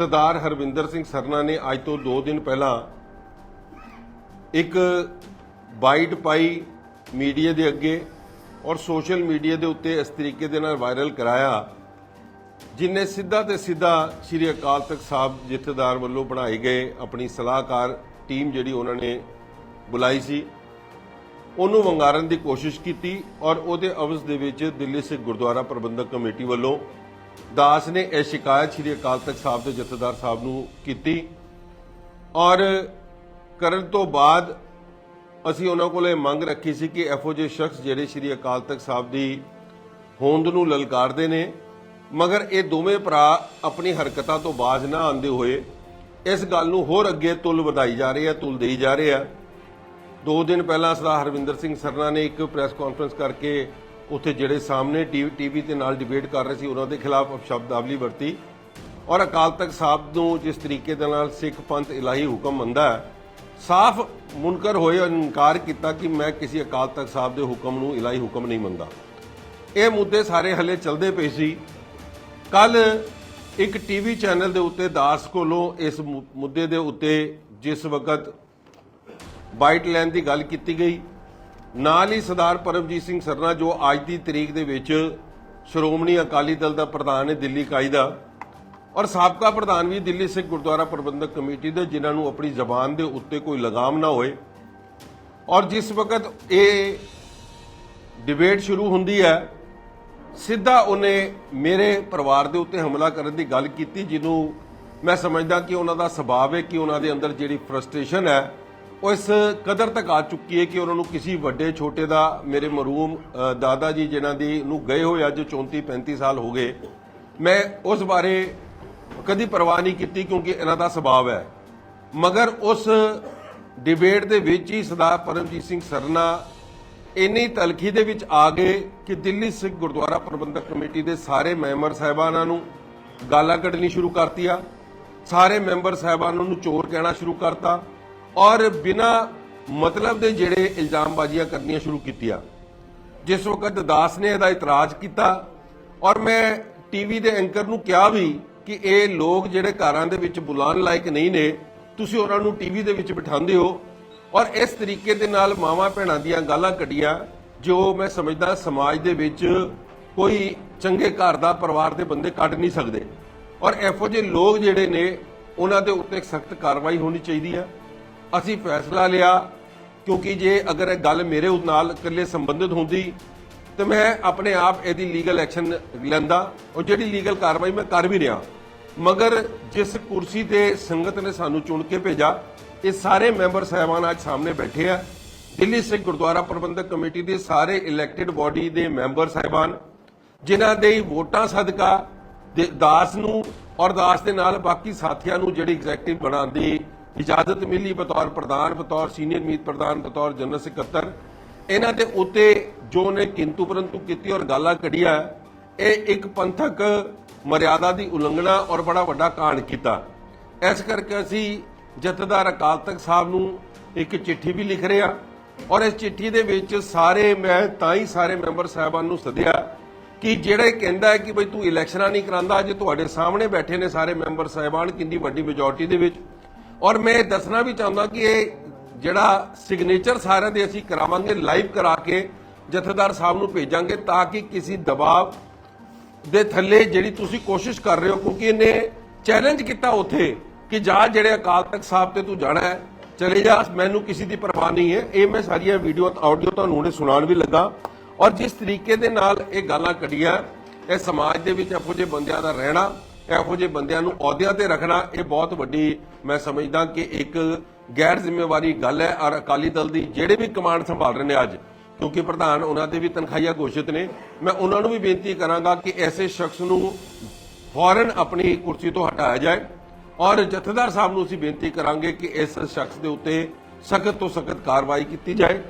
ਸਰਦਾਰ ਹਰਵਿੰਦਰ ਸਿੰਘ ਸਰਨਾ ਨੇ ਅੱਜ ਤੋਂ 2 ਦਿਨ ਪਹਿਲਾਂ ਇੱਕ ਬਾਈਟ ਪਾਈ ਮੀਡੀਆ ਦੇ ਅੱਗੇ ਔਰ ਸੋਸ਼ਲ ਮੀਡੀਆ ਦੇ ਉੱਤੇ ਇਸ ਤਰੀਕੇ ਦੇ ਨਾਲ ਵਾਇਰਲ ਕਰਾਇਆ, ਜਿਨੇ ਸਿੱਧਾ ਤੇ ਸਿੱਧਾ ਸ੍ਰੀ ਅਕਾਲ ਤਖਤ ਸਾਹਿਬ ਜਥੇਦਾਰ ਵੱਲੋਂ ਬਣਾਏ ਗਏ ਆਪਣੀ ਸਲਾਹਕਾਰ ਟੀਮ ਜਿਹੜੀ ਉਹਨਾਂ ਨੇ ਬੁਲਾਈ ਸੀ, ਉਹਨੂੰ ਵੰਗਾਰਨ ਦੀ ਕੋਸ਼ਿਸ਼ ਕੀਤੀ ਔਰ ਉਹਦੇ ਅਵਸ ਦੇ ਵਿੱਚ ਦਿੱਲੀ ਸਿੱਖ ਗੁਰਦੁਆਰਾ ਪ੍ਰਬੰਧਕ ਕਮੇਟੀ ਵੱਲੋਂ ਦਾਸ ਨੇ ਇਹ ਸ਼ਿਕਾਇਤ ਸ੍ਰੀ ਅਕਾਲ ਤਖਤ ਸਾਹਿਬ ਦੇ ਜਥੇਦਾਰ ਸਾਹਿਬ ਨੂੰ ਕੀਤੀ ਔਰ ਕਰਨ ਤੋਂ ਬਾਅਦ ਅਸੀਂ ਉਹਨਾਂ ਕੋਲ ਇਹ ਮੰਗ ਰੱਖੀ ਸੀ ਕਿ ਇਹੋ ਜਿਹੇ ਸ਼ਖਸ ਜਿਹੜੇ ਸ੍ਰੀ ਅਕਾਲ ਤਖਤ ਸਾਹਿਬ ਦੀ ਹੋਂਦ ਨੂੰ ਲਲਕਾਰਦੇ ਨੇ, ਮਗਰ ਇਹ ਦੋਵੇਂ ਭਰਾ ਆਪਣੀ ਹਰਕਤਾਂ ਤੋਂ ਬਾਜ਼ ਨਾ ਆਉਂਦੇ ਹੋਏ ਇਸ ਗੱਲ ਨੂੰ ਹੋਰ ਅੱਗੇ ਤੁਲ ਵਧਾਈ ਜਾ ਰਹੇ ਆ, ਤੁਲ ਦੇਈ ਜਾ ਰਹੇ ਆ। ਦੋ ਦਿਨ ਪਹਿਲਾਂ ਸਰਦਾਰ ਹਰਵਿੰਦਰ ਸਿੰਘ ਸਰਨਾ ਨੇ ਇੱਕ ਪ੍ਰੈਸ ਕਾਨਫਰੰਸ ਕਰਕੇ ਉੱਥੇ ਜਿਹੜੇ ਸਾਹਮਣੇ ਟੀਵੀ ਤੇ ਨਾਲ ਡਿਬੇਟ ਕਰ ਰਹੇ ਸੀ, ਉਹਨਾਂ ਦੇ ਖਿਲਾਫ ਅਪਸ਼ਬਦਾਵਲੀ ਵਰਤੀ। ਔਰ ਅਕਾਲ ਤਖਤ ਸਾਹਿਬ ਨੂੰ ਜਿਸ ਤਰੀਕੇ ਦੇ ਨਾਲ ਸਿੱਖ ਪੰਥ ਇਲਾਹੀ ਹੁਕਮ ਮੰਨਦਾ ਹੈ, ਸਾਫ਼ ਮੁਨਕਰ ਹੋਏ ਔਰ ਇਨਕਾਰ ਕੀਤਾ ਕਿ ਮੈਂ ਕਿਸੇ ਅਕਾਲ ਤਖਤ ਸਾਹਿਬ ਦੇ ਹੁਕਮ ਨੂੰ ਇਲਾਹੀ ਹੁਕਮ ਨਹੀਂ ਮੰਨਦਾ। ਇਹ ਮੁੱਦੇ ਸਾਰੇ ਹਲੇ ਚੱਲਦੇ ਪਏ ਸੀ। ਕੱਲ ਇੱਕ ਟੀਵੀ ਚੈਨਲ ਦੇ ਉੱਤੇ ਦਾਸ ਕੋਲੋਂ ਇਸ ਮੁੱਦੇ ਦੇ ਉੱਤੇ ਜਿਸ ਵਕਤ ਬਾਈਟ ਲੈਣ ਦੀ ਗੱਲ ਕੀਤੀ ਗਈ ਨਾਲ ਹੀ ਸਰਦਾਰ ਪਰਮਜੀਤ ਸਿੰਘ ਸਰਨਾ, ਜੋ ਅੱਜ ਦੀ ਤਰੀਕ ਦੇ ਵਿੱਚ ਸ਼੍ਰੋਮਣੀ ਅਕਾਲੀ ਦਲ ਦਾ ਪ੍ਰਧਾਨ ਹੈ ਦਿੱਲੀ ਇਕਾਈ ਦਾ, ਔਰ ਸਾਬਕਾ ਪ੍ਰਧਾਨ ਵੀ ਦਿੱਲੀ ਸਿੱਖ ਗੁਰਦੁਆਰਾ ਪ੍ਰਬੰਧਕ ਕਮੇਟੀ ਦੇ, ਜਿਨ੍ਹਾਂ ਨੂੰ ਆਪਣੀ ਜ਼ਬਾਨ ਦੇ ਉੱਤੇ ਕੋਈ ਲਗਾਮ ਨਾ ਹੋਏ। ਔਰ ਜਿਸ ਵਕਤ ਇਹ ਡਿਬੇਟ ਸ਼ੁਰੂ ਹੁੰਦੀ ਹੈ, ਸਿੱਧਾ ਉਹਨੇ ਮੇਰੇ ਪਰਿਵਾਰ ਦੇ ਉੱਤੇ ਹਮਲਾ ਕਰਨ ਦੀ ਗੱਲ ਕੀਤੀ, ਜਿਹਨੂੰ ਮੈਂ ਸਮਝਦਾ ਕਿ ਉਹਨਾਂ ਦਾ ਸੁਭਾਅ ਹੈ ਕਿ ਉਹਨਾਂ ਦੇ ਅੰਦਰ ਜਿਹੜੀ ਫਰਸਟ੍ਰੇਸ਼ਨ ਹੈ ਉਹ ਇਸ ਕਦਰ ਤੱਕ ਆ ਚੁੱਕੀ ਹੈ ਕਿ ਉਹਨਾਂ ਨੂੰ ਕਿਸੇ ਵੱਡੇ ਛੋਟੇ ਦਾ ਮੇਰੇ ਮਰਹੂਮ ਦਾਦਾ ਜੀ ਜਿਨ੍ਹਾਂ ਦੀ ਨੂੰ ਗਏ ਹੋਏ ਅੱਜ 34 35 ਸਾਲ ਹੋ ਗਏ, ਮੈਂ ਉਸ ਬਾਰੇ ਕਦੀ ਪਰਵਾਹ ਨਹੀਂ ਕੀਤੀ ਕਿਉਂਕਿ ਇਹਨਾਂ ਦਾ ਸੁਭਾਅ ਹੈ। ਮਗਰ ਉਸ ਡਿਬੇਟ ਦੇ ਵਿੱਚ ਹੀ ਸਰਦਾਰ ਪਰਮਜੀਤ ਸਿੰਘ ਸਰਨਾ ਇੰਨੀ ਤਲਖੀ ਦੇ ਵਿੱਚ ਆ ਗਏ ਕਿ ਦਿੱਲੀ ਸਿੱਖ ਗੁਰਦੁਆਰਾ ਪ੍ਰਬੰਧਕ ਕਮੇਟੀ ਦੇ ਸਾਰੇ ਮੈਂਬਰ ਸਾਹਿਬਾਨਾਂ ਨੂੰ ਗਾਲਾਂ ਕੱਢਣੀ ਸ਼ੁਰੂ ਕਰਤੀਆਂ, ਸਾਰੇ ਮੈਂਬਰ ਸਾਹਿਬਾਨਾਂ ਨੂੰ ਚੋਰ ਕਹਿਣਾ ਸ਼ੁਰੂ ਕਰਤਾ ਔਰ ਬਿਨਾ ਮਤਲਬ ਦੇ ਜਿਹੜੇ ਇਲਜ਼ਾਮਬਾਜ਼ੀਆਂ ਕਰਨੀਆਂ ਸ਼ੁਰੂ ਕੀਤੀਆਂ। ਜਿਸ ਵਕਤ ਦਾਸ ਨੇ ਇਹਦਾ ਇਤਰਾਜ਼ ਕੀਤਾ ਔਰ ਮੈਂ ਟੀਵੀ ਦੇ ਐਂਕਰ ਨੂੰ ਕਿਹਾ ਵੀ ਕਿ ਇਹ ਲੋਕ ਜਿਹੜੇ ਘਰਾਂ ਦੇ ਵਿੱਚ ਬੁਲਾਉਣ ਲਾਇਕ ਨਹੀਂ ਨੇ, ਤੁਸੀਂ ਉਹਨਾਂ ਨੂੰ ਟੀਵੀ ਦੇ ਵਿੱਚ ਬਿਠਾਉਂਦੇ ਹੋ ਔਰ ਇਸ ਤਰੀਕੇ ਦੇ ਨਾਲ ਮਾਵਾਂ ਭੈਣਾਂ ਦੀਆਂ ਗਾਲਾਂ ਕੱਢੀਆਂ, ਜੋ ਮੈਂ ਸਮਝਦਾ ਸਮਾਜ ਦੇ ਵਿੱਚ ਕੋਈ ਚੰਗੇ ਘਰ ਦਾ ਪਰਿਵਾਰ ਦੇ ਬੰਦੇ ਕੱਢ ਨਹੀਂ ਸਕਦੇ। ਔਰ ਇਹੋ ਜਿਹੇ ਲੋਕ ਜਿਹੜੇ ਨੇ, ਉਹਨਾਂ ਦੇ ਉੱਤੇ ਸਖਤ ਕਾਰਵਾਈ ਹੋਣੀ ਚਾਹੀਦੀ ਹੈ ਅਸੀਂ ਫੈਸਲਾ ਲਿਆ, ਕਿਉਂਕਿ ਜੇ ਅਗਰ ਇਹ ਗੱਲ ਮੇਰੇ ਨਾਲ ਇਕੱਲੇ ਸੰਬੰਧਿਤ ਹੁੰਦੀ, ਤੇ ਮੈਂ ਆਪਣੇ ਆਪ ਇਹਦੀ ਲੀਗਲ ਐਕਸ਼ਨ ਲੈਂਦਾ ਔਰ ਜਿਹੜੀ ਲੀਗਲ ਕਾਰਵਾਈ ਮੈਂ ਕਰ ਵੀ ਰਿਹਾ। ਮਗਰ ਜਿਸ ਕੁਰਸੀ ਤੇ ਸੰਗਤ ਨੇ ਸਾਨੂੰ ਚੁਣ ਕੇ ਭੇਜਾ ਇਹ ਸਾਰੇ ਮੈਂਬਰ ਸਾਹਿਬਾਨ ਅੱਜ ਸਾਹਮਣੇ ਬੈਠੇ ਆ। ਦਿੱਲੀ ਸਿੱਖ ਗੁਰਦੁਆਰਾ ਪ੍ਰਬੰਧਕ ਕਮੇਟੀ ਦੇ ਸਾਰੇ ਇਲੈਕਟਿਡ ਬਾਡੀ ਦੇ ਮੈਂਬਰ ਸਾਹਿਬਾਨ, ਜਿਨ੍ਹਾਂ ਦੇ ਵੋਟਾਂ ਸਦਕਾ ਦੇ- ਦਾਸ ਨੂੰ ਔਰ ਦਾਸ ਦੇ ਨਾਲ ਬਾਕੀ ਸਾਥੀਆਂ ਨੂੰ ਜਿਹੜੀ ਐਗਜ਼ੈਕਟਿਵ ਬਣਾਉਣ ਦੀ ਇਜਾਜ਼ਤ ਮਿਲੀ ਬਤੌਰ ਪ੍ਰਧਾਨ, ਬਤੌਰ ਸੀਨੀਅਰ ਮੀਤ ਪ੍ਰਧਾਨ, ਬਤੌਰ ਜਨਰਲ ਸਕੱਤਰ। ਇਹਨਾਂ ਦੇ ਉੱਤੇ ਜੋ ਨੇ ਕਿੰਤੂ ਪਰੰਤੂ ਕੀਤੀ ਔਰ ਗਾਲਾਂ ਕੱਢੀਆਂ, ਇਹ ਇੱਕ ਪੰਥਕ ਮਰਿਆਦਾ ਦੀ ਉਲੰਘਣਾ ਔਰ ਬੜਾ ਵੱਡਾ ਕਾਂਡ ਕੀਤਾ। ਇਸ ਕਰਕੇ ਅਸੀਂ ਜਥੇਦਾਰ ਅਕਾਲ ਤਖਤ ਸਾਹਿਬ ਨੂੰ ਇੱਕ ਚਿੱਠੀ ਵੀ ਲਿਖ ਰਹੇ ਹਾਂ ਔਰ ਇਸ ਚਿੱਠੀ ਦੇ ਵਿੱਚ ਸਾਰੇ, ਮੈਂ ਤਾਂ ਹੀ ਸਾਰੇ ਮੈਂਬਰ ਸਾਹਿਬਾਨ ਨੂੰ ਸੱਦਿਆ ਕਿ ਜਿਹੜੇ ਕਹਿੰਦਾ ਹੈ ਕਿ ਬਈ ਤੂੰ ਇਲੈਕਸ਼ਨਾਂ ਨਹੀਂ ਕਰਾਂਦਾ, ਅਜੇ ਤੁਹਾਡੇ ਸਾਹਮਣੇ ਬੈਠੇ ਨੇ ਸਾਰੇ ਮੈਂਬਰ ਸਾਹਿਬਾਨ, ਕਿੰਨੀ ਵੱਡੀ ਮੈਜੋਰਟੀ ਦੇ ਵਿੱਚ। ਔਰ ਮੈਂ ਇਹ ਦੱਸਣਾ ਵੀ ਚਾਹੁੰਦਾ ਕਿ ਇਹ ਜਿਹੜਾ ਸਿਗਨੇਚਰ ਸਾਰਿਆਂ ਦੇ ਅਸੀਂ ਕਰਾਵਾਂਗੇ ਲਾਈਵ ਕਰਾ ਕੇ ਜਥੇਦਾਰ ਸਾਹਿਬ ਨੂੰ ਭੇਜਾਂਗੇ ਤਾਂ ਕਿ ਕਿਸੇ ਦਬਾਅ ਦੇ ਥੱਲੇ ਜਿਹੜੀ ਤੁਸੀਂ ਕੋਸ਼ਿਸ਼ ਕਰ ਰਹੇ ਹੋ, ਕਿਉਂਕਿ ਇਹਨੇ ਚੈਲੰਜ ਕੀਤਾ ਉੱਥੇ ਕਿ ਜਾ ਜਿਹੜੇ ਅਕਾਲ ਤਖਤ ਸਾਹਿਬ ਤੇ ਤੂੰ ਜਾਣਾ ਹੈ, ਚਲੇ ਜਾ, ਮੈਨੂੰ ਕਿਸੇ ਦੀ ਪਰਵਾਹ ਨਹੀਂ ਹੈ। ਇਹ ਮੈਂ ਸਾਰੀਆਂ ਵੀਡੀਓ ਆਡੀਓ ਤੁਹਾਨੂੰ ਹੁਣੇ ਸੁਣਾਉਣ ਵੀ ਲੱਗਾ। ਔਰ ਜਿਸ ਤਰੀਕੇ ਦੇ ਨਾਲ ਇਹ ਗਾਲਾਂ ਕੱਢੀਆਂ, ਇਹ ਸਮਾਜ ਦੇ ਵਿੱਚ ਇਹੋ ਜਿਹੇ ਬੰਦਿਆਂ ਦਾ ਰਹਿਣਾ ਇਹੋ ਜਿਹੇ ਬੰਦਿਆਂ ਨੂੰ ਅਹੁਦਿਆਂ ਤੇ ਰੱਖਣਾ, ਇਹ ਬਹੁਤ ਵੱਡੀ ਮੈਂ ਸਮਝਦਾ ਕਿ ਇੱਕ ਗੈਰ ਜ਼ਿੰਮੇਵਾਰੀ ਗੱਲ ਹੈ ਔਰ ਅਕਾਲੀ ਦਲ ਦੀ ਜਿਹੜੇ ਵੀ ਕਮਾਂਡ ਸੰਭਾਲ ਰਹੇ ਨੇ ਅੱਜ, ਕਿਉਂਕਿ ਪ੍ਰਧਾਨ ਉਹਨਾਂ ਦੇ ਵੀ ਤਨਖਾਹੀਆਂ ਘੋਸ਼ਿਤ ਨੇ, ਮੈਂ ਉਹਨਾਂ ਨੂੰ ਵੀ ਬੇਨਤੀ ਕਰਾਂਗਾ ਕਿ ਐਸੇ ਸ਼ਖਸ ਨੂੰ ਫੌਰਨ ਆਪਣੀ ਕੁਰਸੀ ਤੋਂ ਹਟਾਇਆ ਜਾਏ ਔਰ ਜਥੇਦਾਰ ਸਾਹਿਬ ਨੂੰ ਅਸੀਂ ਬੇਨਤੀ ਕਰਾਂਗੇ ਕਿ ਇਸ ਸ਼ਖਸ ਦੇ ਉੱਤੇ ਸਖਤ ਤੋਂ ਸਖਤ ਕਾਰਵਾਈ ਕੀਤੀ ਜਾਏ।